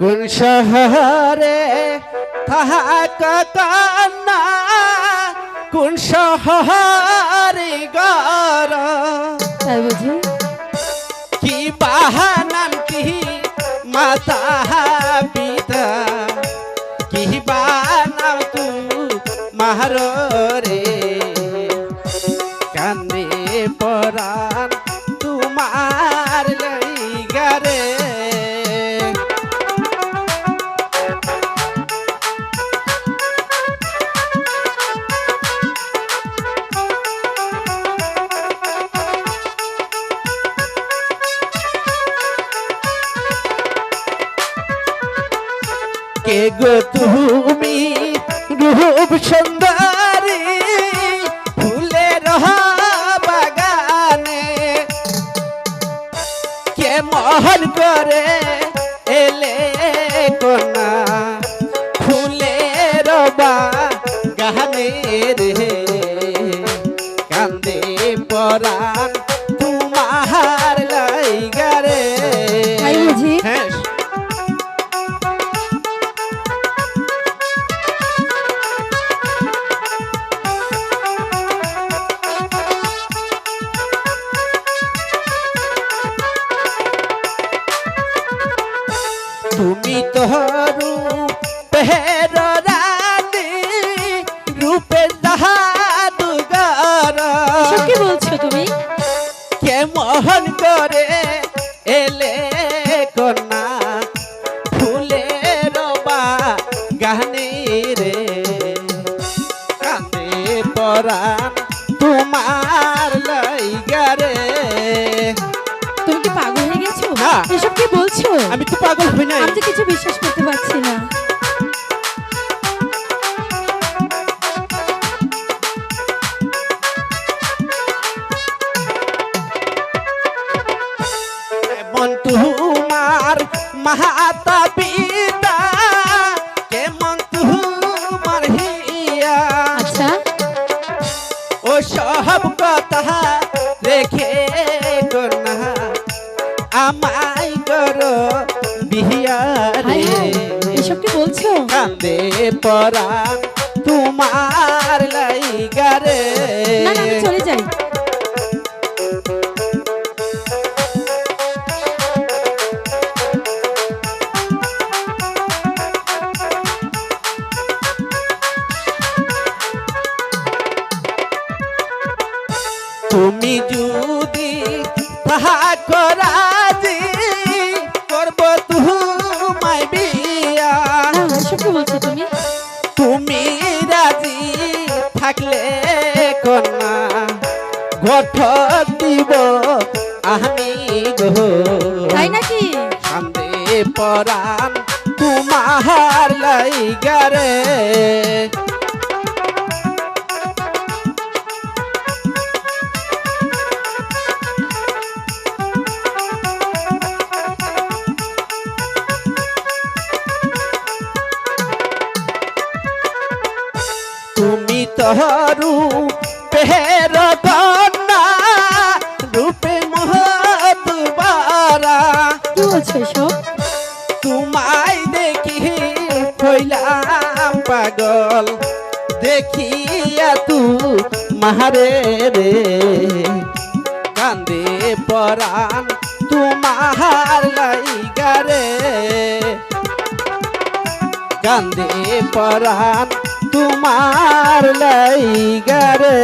কোন শহরে থাক কান্না কোন শহরে গর? তাই বুঝি। কি বাহানাম কি মাতা পিতা? কি বানাম তু মার কে গো তুমি? রূপ সুন্দরী, ফুলের বাগানে কে মহল করে এলে কোনা? ফুলের বাগানে রে, কান্দে পরাণ তো রূপের রানী রূপে জাহাদুগার কি বলছো তুমি? কে মোহন করে এলে কন্যা ফুলের বা গানে রে কান্দে পরাণ তোমার লাইগারে তুমি কি পাগল হয়ে গেছো? না। এসব আমি তো পাগল হই নাই। আমি তো কিছু বিশ্বাস করতে পারছি না। কেমন তোমার মাতা পিতা কেমন তোমার হিয়া? আচ্ছা। ও সব কথা রেখে আমায় করো বিহিয়া হাই রে হাই এসব কি বলছো? কান্দে পরাণ তোমার লাইগারে না না আমি চলে যাই। তুমি যদি তাহা করাজি থাকলে কন্যা গঠ দিব আমি গো। তাই নাকি? সামনে পরাণ তোমার লাইগারে তহরু পেহের কন্যা রূপে মহতুবারা কি বলছো তোমায় দেখি হইলাম পাগল দেখিয়া তু মারে রে। কান্দে পরাণ তোমার লাইগারে কান্দে পরাণ তোমার লাইগারে